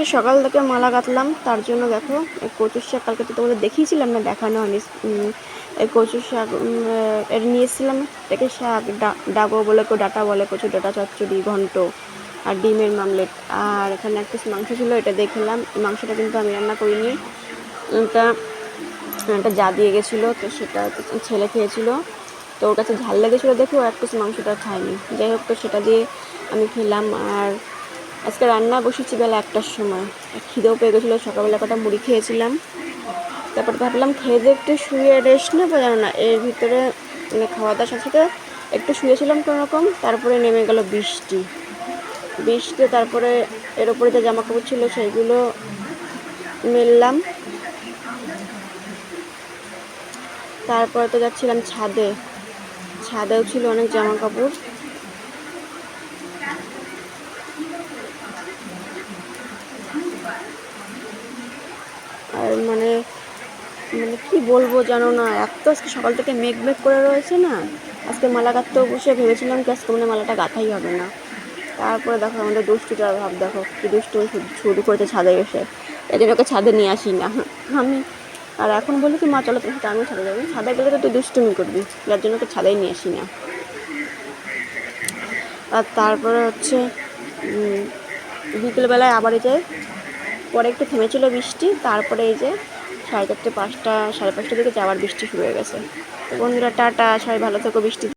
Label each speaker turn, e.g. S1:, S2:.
S1: আজকে সকাল থেকে মালা গাঁথলাম, তার জন্য দেখো, এই কচুর শাক কালকে তো তোমাদের দেখিয়েছিলাম না, দেখানো আমি এই কচুর শাক এর নিয়ে এসেছিলাম এটাকে শাক ডাবো বলে কেউ ডাটা বলে কচু, ডাটা চচ্চড়ি, ঘন্ট আর ডিমের মামলেট। আর এখানে এক পিস মাংস ছিল, এটা দেখলাম মাংসটা কিন্তু আমি রান্না করিনি। এটা, একটা যা দিয়ে গেছিল, তো সেটা ছেলে খেয়েছিল। তো ওর কাছে ঝাল লেগেছিলো দেখে ও এক পিস মাংসটা খায়নি। যাই হোক, তো সেটা দিয়ে আমি খেলাম। আর আজকে রান্না বসেছি বেলা একটার সময়। খিদেও পেয়ে গেছিল, সকালবেলা কটা মুড়ি খেয়েছিলাম। তারপর ভাবলাম খেয়ে দিয়ে একটু শুয়ে রেস্ট নেব, জানো না, এর ভিতরে মানে খাওয়া দাওয়ার সাথে সাথে একটু শুয়েছিলাম কোনো রকম, তারপরে নেমে গেল বৃষ্টি। বৃষ্টি, তারপরে এর ওপরে যে জামা কাপড় ছিল সেইগুলো মেললাম। তারপরে তো যাচ্ছিলাম ছাদে। ছাদেও ছিল অনেক জামা কাপড় আর মানে মানে কি বলব জানো না, এত আজকে সকাল থেকে মেঘ মেঘ করে রয়েছে না। আজকে মালা গাঁথতেও বসে ভেবেছিলাম কি আজকে মানে মালাটা গাঁথাই হবে না। তারপরে দেখো আমাদের দুষ্টুটার ভাব দেখো কি দুষ্টু শুরু- করেছে ছাদে এসে। এই জন্য ওকে ছাদে নিয়ে আসি না। আমি, আর এখন বলি কি, মা চলো তোমার সাথে আমিও ছাদে যাব। ছাদে গেলে তো তুই দুষ্টুমি করবি, যার জন্য ওকে ছাদেই নিয়ে আসি না। আর তারপরে হচ্ছে বিকেলবেলায় আবার এই যে, পরে একটু থেমেছিল বৃষ্টি, তারপরে এই যে সাড়ে চারটে পাঁচটা, সাড়ে পাঁচটা দিকে যাওয়ার বৃষ্টি শুরু হয়ে গেছে। তো বন্ধুরা, টাটা, সবাই ভালো থেকো, বৃষ্টি